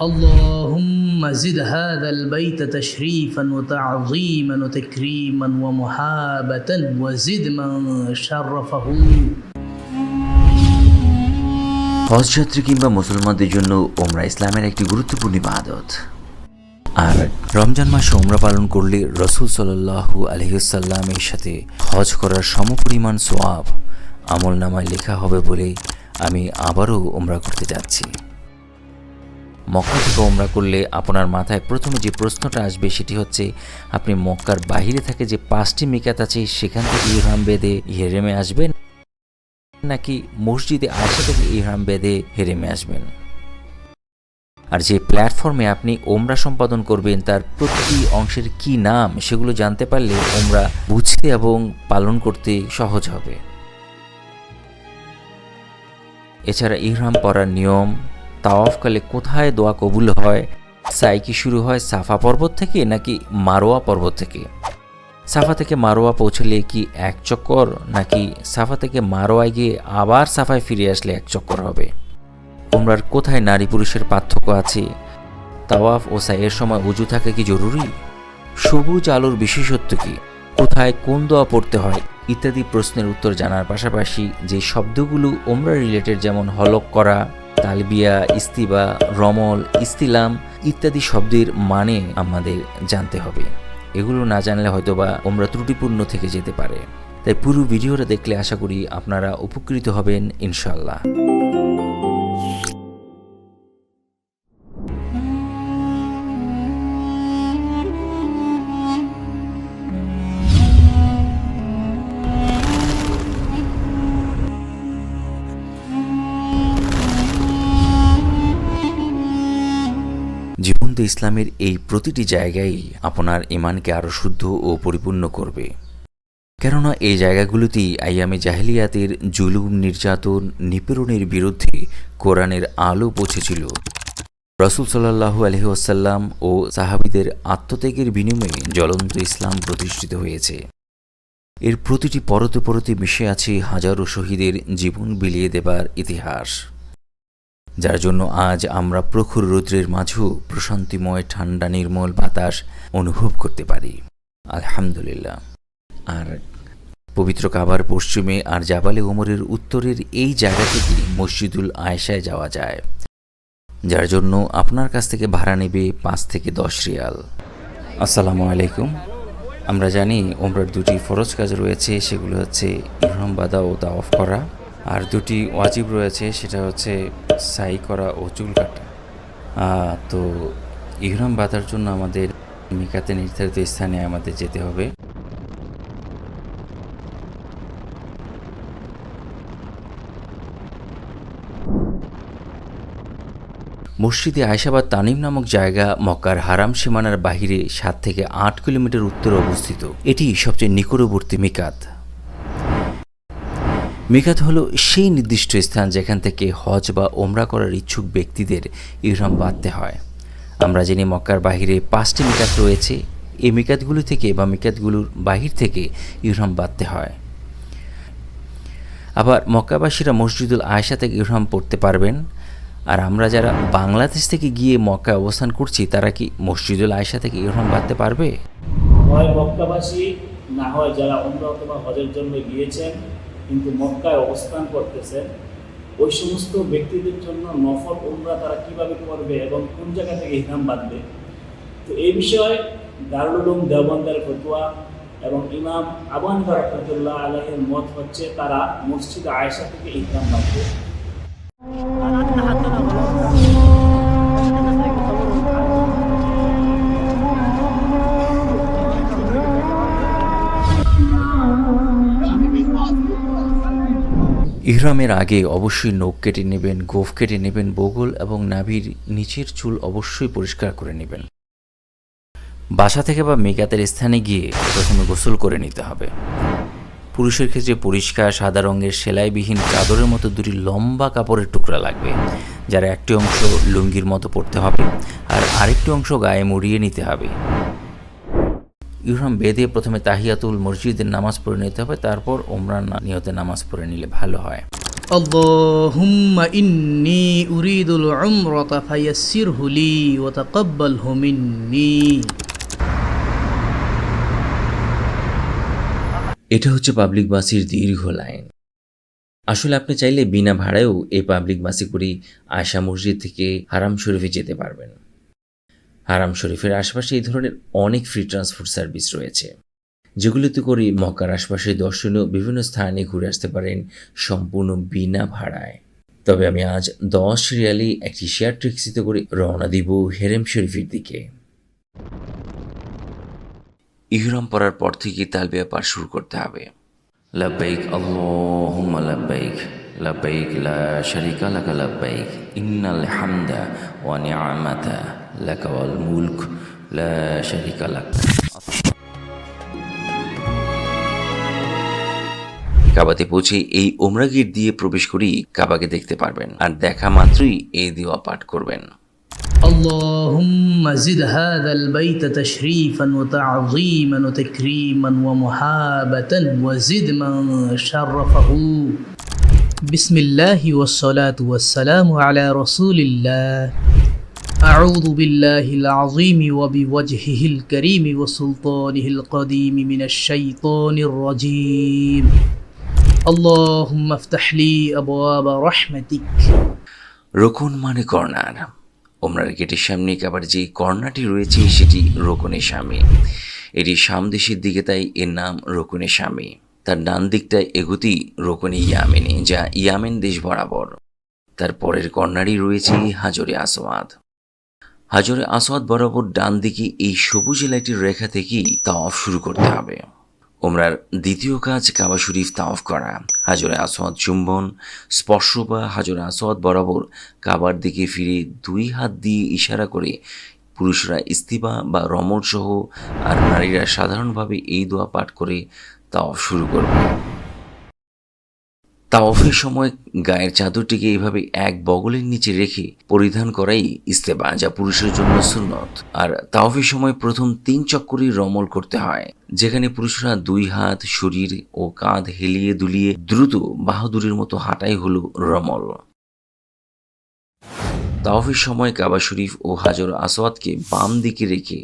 اللهم زد هذا البيت تشريفا وتعظيما وتكريما ومحابة وزد من شرفه হজযাত্রী কিংবা মুসলমানদের জন্য ওমরা ইসলামের একটি গুরুত্বপূর্ণ ইবাদত আর রমজান মাসে ওমরা পালন করলে রসুল সাল্লাহু আলহিসাল্লামের সাথে হজ করার সমপরিমাণ সোয়াব আমল নামায় লেখা হবে বলে আমি আবারও ওমরা করতে যাচ্ছি মক্কা থেকে ওমরা করলে আপনার মাথায় প্রথমে যে প্রশ্নটা আসবে সেটি হচ্ছে, আপনি মক্কার বাহিরে থাকে যে পাঁচটি মিকাত আছে সেখান থেকে ইহরাম বেঁধে হেরেমে আসবেন নাকি মসজিদে আয়সা থেকে ইহরাম বেঁধে হেরেমে আসবেন? আর যে প্ল্যাটফর্মে আপনি ওমরা সম্পাদন করবেন, তার প্রতিটি অংশের কি নাম সেগুলো জানতে পারলে ওমরা বুঝতে এবং পালন করতে সহজ হবে। এছাড়া ইহরাম পরার নিয়ম তাওয়াফকালে কোথায় দোয়া কবুল হয়? সাই কি শুরু হয় সাফা পর্বত থেকে নাকি মারোয়া পর্বত থেকে? সাফা থেকে মারোয়া পৌঁছলে কি এক চক্কর, নাকি সাফা থেকে মারোয়ায় গিয়ে আবার সাফায় ফিরে আসলে এক চক্কর হবে? উমরার কোথায় নারী পুরুষের পার্থক্য আছে? তাওয়াফ ও সাইয়ের সময় উজু থাকা কি জরুরি? সবুজ আলোর বিশেষত্ব কি? কোথায় কোন দোয়া পড়তে হয়? ইত্যাদি প্রশ্নের উত্তর জানার পাশাপাশি যে শব্দগুলো ওমরা রিলেটেড যেমন হলক করা তালবিয়া, ইস্তিবা, রমল, ইস্তিলাম ইত্যাদি শব্দের মানে আমাদের জানতে হবে। এগুলো না জানলে হয়তোবা আমরা ত্রুটিপূর্ণ থেকে যেতে পারে। তাই পুরো ভিডিওটা দেখলে আশা করি আপনারা উপকৃত হবেন ইনশাল্লাহ জীবন্ত ইসলামের এই প্রতিটি জায়গায় আপনার ইমানকে আরও শুদ্ধ ও পরিপূর্ণ করবে। কেননা এই জায়গাগুলোতেই আইয়ামে জাহেলিয়াতের জুলুম, নির্যাতন, নিপীড়নের বিরুদ্ধে কোরআনের আলো পৌঁছেছিল। রসুল সাল্লাহু আলহিহাসাল্লাম ও সাহাবিদের আত্মত্যাগের বিনিময়ে জ্বলন্ত ইসলাম প্রতিষ্ঠিত হয়েছে। এর প্রতিটি পরতে পরতে মিশে আছে হাজারো শহীদের জীবন বিলিয়ে দেবার ইতিহাস। যার জন্য আজ আমরা প্রখর রৌদ্রের মাঝেও প্রশান্তিময়, ঠান্ডা, নির্মল বাতাস অনুভব করতে পারি। আলহামদুলিল্লাহ। আর পবিত্র কাবার পশ্চিমে আর জাবালে ওমরের উত্তরের এই জায়গা থেকে মসজিদুল আয়েশায় যাওয়া যায়। যার জন্য আপনার কাছ থেকে ভাড়া নেবে পাঁচ থেকে দশ রিয়াল। আসসালামু আলাইকুম। আমরা জানি ওমরার দুটি ফরজ কাজ রয়েছে, সেগুলো হচ্ছে ইহরাম বাদা ও তাওয়াফ করা। আর দুটি ওয়াজিব রয়েছে, সেটা হচ্ছে সাই করা ও চুল কাটা। তো ইহরাম বাঁধার জন্য আমাদের মিকাতে নির্ধারিত স্থানে আমাদের যেতে হবে। মসজিদে আয়সাবাদ তানিম নামক জায়গা মক্কার হারাম সীমানার বাহিরে সাত থেকে আট কিলোমিটার উত্তরে অবস্থিত। এটি সবচেয়ে নিকটবর্তী মিকাত। মিকাত হলো সেই নির্দিষ্ট স্থান যেখান থেকে হজ বা ওমরা করার ইচ্ছুক ব্যক্তিদের ইহরাম বাঁধতে হয়। আমরা জানি মক্কার বাহিরে পাঁচটি মিকাত রয়েছে। এই মিকাতগুলো থেকে বা মিকাতগুলোর বাহির থেকে ইহরাম বাঁধতে হয়। আবার মক্কাবাসীরা মসজিদুল আয়সা থেকে ইহরাম পড়তে পারবেন। আর আমরা যারা বাংলাদেশ থেকে গিয়ে মক্কায় অবস্থান করছি, তারা কি মসজিদুল আয়সা থেকে ইহরাম বাঁধতে পারবে? হয় মক্কাবাসী, না হয় যারা অন্য অথবা হজের জন্য গিয়েছেন। কিন্তু মক্কায় অবস্থান করতেছেন ওই সমস্ত ব্যক্তিদের জন্য নফল উমরা তারা কীভাবে করবে এবং কোন জায়গা থেকে ইহরাম বাঁধবে? তো এই বিষয়ে দারুলুম দেবন্দার ফতুয়া এবং ইমাম আবান রহমতুল্লাহ আলহের মত হচ্ছে তারা মসজিদ আয়েশা থেকে ইহরাম বাঁধবে। ইহরামের আগে অবশ্যই নখ কেটে নেবেন, গোফ কেটে নেবেন, বগল এবং নাভির নিচের চুল অবশ্যই পরিষ্কার করে নেবেন। বাসা থেকে বা মেকাতের স্থানে গিয়ে প্রথমে গোসল করে নিতে হবে। পুরুষের ক্ষেত্রে পরিষ্কার সাদা রঙের সেলাইবিহীন চাদরের মতো দুটি লম্বা কাপড়ের টুকরা লাগবে, যার একটি অংশ লুঙ্গির মতো পড়তে হবে আর আরেকটি অংশ গায়ে মুড়িয়ে নিতে হবে। ইহরাম বেঁধে প্রথমে তাহিয়াতুল মসজিদের নামাজ পড়ে নিতে হবে তারপর ওমরান নিয়তে নামাজ পড়ে নিলে ভালো হয় اللهم إني أريد العمرة فيسره لي وتقبله مني এটা হচ্ছে পাবলিক বাসের দীর্ঘ লাইন আসলে আপনি চাইলে বিনা ভাড়ায়ও এই পাবলিক বাসে করে আয়সা মসজিদ থেকে হারাম শরীফে যেতে পারবেন হারাম শরীফের আশপাশে এই ধরনের অনেক ফ্রি ট্রান্সপোর্ট সার্ভিস রয়েছে, যেগুলোতে করে মক্কার আশপাশে দর্শনীয় বিভিন্ন স্থানে ঘুরে আসতে পারেন সম্পূর্ণ বিনা ভাড়ায়। তবে আমি আজ দশ রিয়ালি একটি শেয়ার ট্যাক্সিতে করে রওনা দিব হেরেম শরীফের দিকে। ইহরাম পড়ার পর থেকে তালবিয়া পাঠ শুরু করতে হবে। লাব্বাইক, আল্লাহুম্মা লাব্বাইক লাব্বাইক লা শারিকা লাকা ইন্নাল হামদা ওয়া নি'মাতা লাকা ওয়াল মুলক লা শারিকা লাক কাবাতে পৌঁছে এই ওমরা গেট দিয়ে প্রবেশ করেই কাবাকে দেখতে পারবেন আর দেখা মাত্রই এই দোয়া পাঠ করবেন اللهم زد هذا البيت تشريفا وتعظيما وتكريما ومحابة وزد من شرفه بسم الله والصلاة والسلام على رسول الله أعوذ بالله العظيم وبوجهه الكريم وسلطانه القديم من الشيطان الرجيم اللهم افتح لي أبواب رحمتك রোকন মানে কর্নার ওমরার গেটের সামনে আবার যে কর্নারটি রয়েছে সেটি রোকনের স্বামী এটি সামদেশের দিকে তাই এর নাম রোকনের স্বামী তার ডান দিকটায় এগোতেই রোকনে ইয়ামেনে যা ইয়ামেন দেশ বরাবর তার পরের কর্নারই রয়েছে হাজরে আসওয়াদ হাজরে আসওয়াদ বরাবর ডান দিকে এই সবুজ লাইটের রেখা থেকেই তাওয়াফ শুরু করতে হবে। ওমরার দ্বিতীয় কাজ কাবা শরীফ তাওয়াফ করা। হাজরে আসওয়াদ চুম্বন, স্পর্শ বা হাজরে আসওয়াদ বরাবর কাবার দিকে ফিরে দুই হাত দিয়ে ইশারা করে পুরুষরা ইস্তিবা বা রমল সহ আর নারীরা সাধারণভাবে এই দোয়া পাঠ করে তাওয়াফ শুরু করবে। তাওয়াফের সময় গায়ের চাদরটিকে এইভাবে এক বগলের নিচে রেখে পরিধান করাই ইস্তেবা, যা পুরুষের জন্য সুন্নত। আর তাওয়াফের সময় প্রথম তিন চক্করই রমল করতে হয়, যেখানে পুরুষরা দুই হাত শরীর ও কাঁধ হেলিয়ে দুলিয়ে দ্রুত বাহাদুরের মতো হাঁটাই হলো রমল। তাওফের সময় কাবা শরীফ ও হাজর আসওয়াদকে বাম দিকে রেখে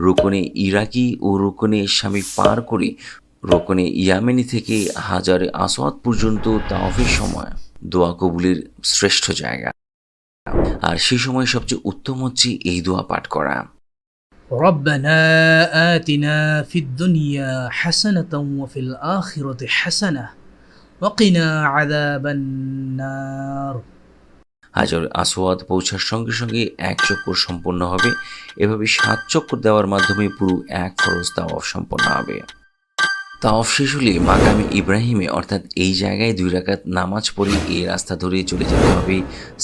রোকনে ইরাকি ও রোকনে স্বামী পার করে রোকনে ইয়ামেনি থেকে হাজারে আসওয়াদ পর্যন্ত তাওয়াফের সময় দোয়া কবুলের শ্রেষ্ঠ জায়গা আর সেই সময় সবচেয়ে উত্তম হচ্ছে এই দোয়া পাঠ করা ربنا آتنا في الدنيا حسنة وفي الآخرة حسنة وقنا عذاب النار হাজর আসওয়াদ পৌঁছার সঙ্গে সঙ্গে এক চক্কর সম্পন্ন হবে এভাবে সাত চক্কর দেওয়ার মাধ্যমে পুরো এক খরচ তাওয়াফ সম্পন্ন হবে তাওয়াফ শেষ হলে মাকামে ইব্রাহিমে, অর্থাৎ এই জায়গায় দুই রাকাত নামাজ পড়ে এই রাস্তা ধরে চলে যেতে হবে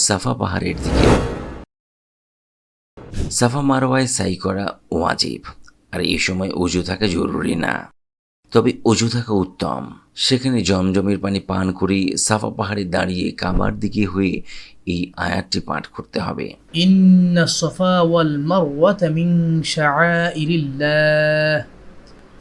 সাফা পাহাড়ের দিকে। সাফা মারোয়ায় সাই করা ওয়াজিব, আর এই সময় অজু থাকা জরুরি না। তবে অজু থাকা উত্তম। সেখানে জমজমের পানি পান করে সাফা পাহাড়ে দাঁড়িয়ে কাবার দিকে হয়ে এই আয়াতটি পাঠ করতে হবে। ইন্না সাফা ওয়াল মারওয়া মিন শাআইরিল্লাহ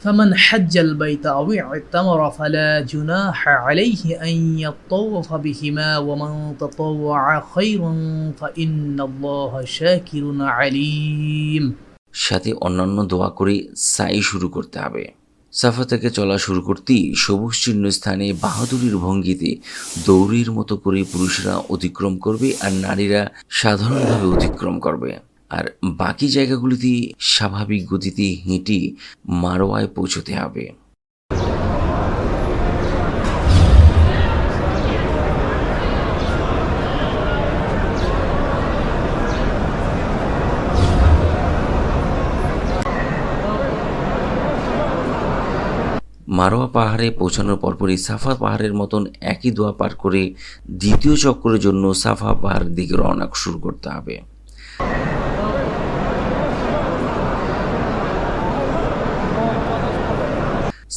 فمن حج البيت أو اعتمر فلا جناح عليه أن يطوف بهما ومن تطوع خيرا فإن الله شاكر عليم সাথে অন্যান্য দোয়া করে সাই শুরু করতে হবে সাফা থেকে চলা শুরু করতেই সবুজ চিহ্ন স্থানে বাহাদুরির ভঙ্গিতে দৌড়ের মতো করে পুরুষরা অতিক্রম করবে আর নারীরা সাধারণভাবে অতিক্রম করবে আর বাকি জায়গাগুলিতে স্বাভাবিক গতিতে হেঁটে মারোয়ায় পৌঁছতে হবে। মারোয়া পাহাড়ে পৌঁছানোর পরপরই সাফা পাহাড়ের মতন একই দোয়া পার করে দ্বিতীয় চক্রের জন্য সাফা পাহাড়ের দিকে রওনা শুরু করতে হবে।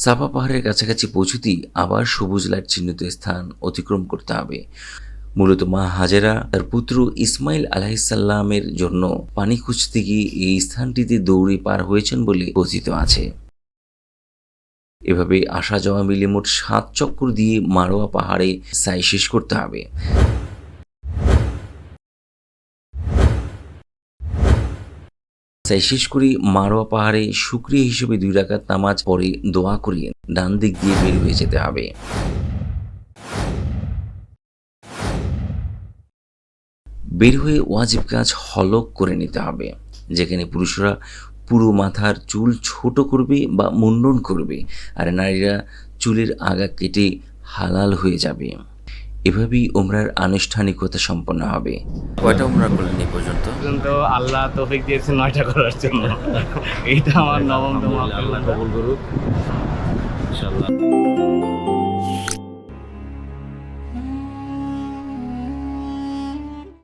সাফা পাহাড়ের কাছাকাছি পৌঁছতেই আবার সবুজ লাইট চিহ্নিত স্থান অতিক্রম করতে হবে। মূলত মা হাজেরা তার পুত্র ইসমাইল আলাহিসাল্লামের জন্য পানি খুঁজতে গিয়ে এই স্থানটিতে দৌড়ে পার হয়েছেন বলে কথিত আছে। এভাবে আসা যাওয়া মিলে মোট সাত চক্কর দিয়ে মারোয়া পাহাড়ে সাই শেষ করতে হবে। সাই শেষ করে মারোয়া পাহাড়ে শুক্রিয়া হিসেবে দুই রাকাত নামাজ পরে দোয়া করিয়ে ডান দিক দিয়ে বের হয়ে যেতে হবে। বের হয়ে ওয়াজিব কাজ হলক করে নিতে হবে, যেখানে পুরুষরা পুরো মাথার চুল ছোট করবে বা মুন্ডন করবে আর নারীরা চুলের আগা কেটে হালাল হয়ে যাবে। এভাবেই ওমরার আনুষ্ঠানিকতা সম্পন্ন হবে। কয়টা ওমরা করলেন এই পর্যন্ত? পর্যন্ত আল্লাহ তৌফিক দিয়েছে নয়টা করার জন্য। এইটা আমার নবমতম আল্লাহ কবুল করুক। ইনশাআল্লাহ।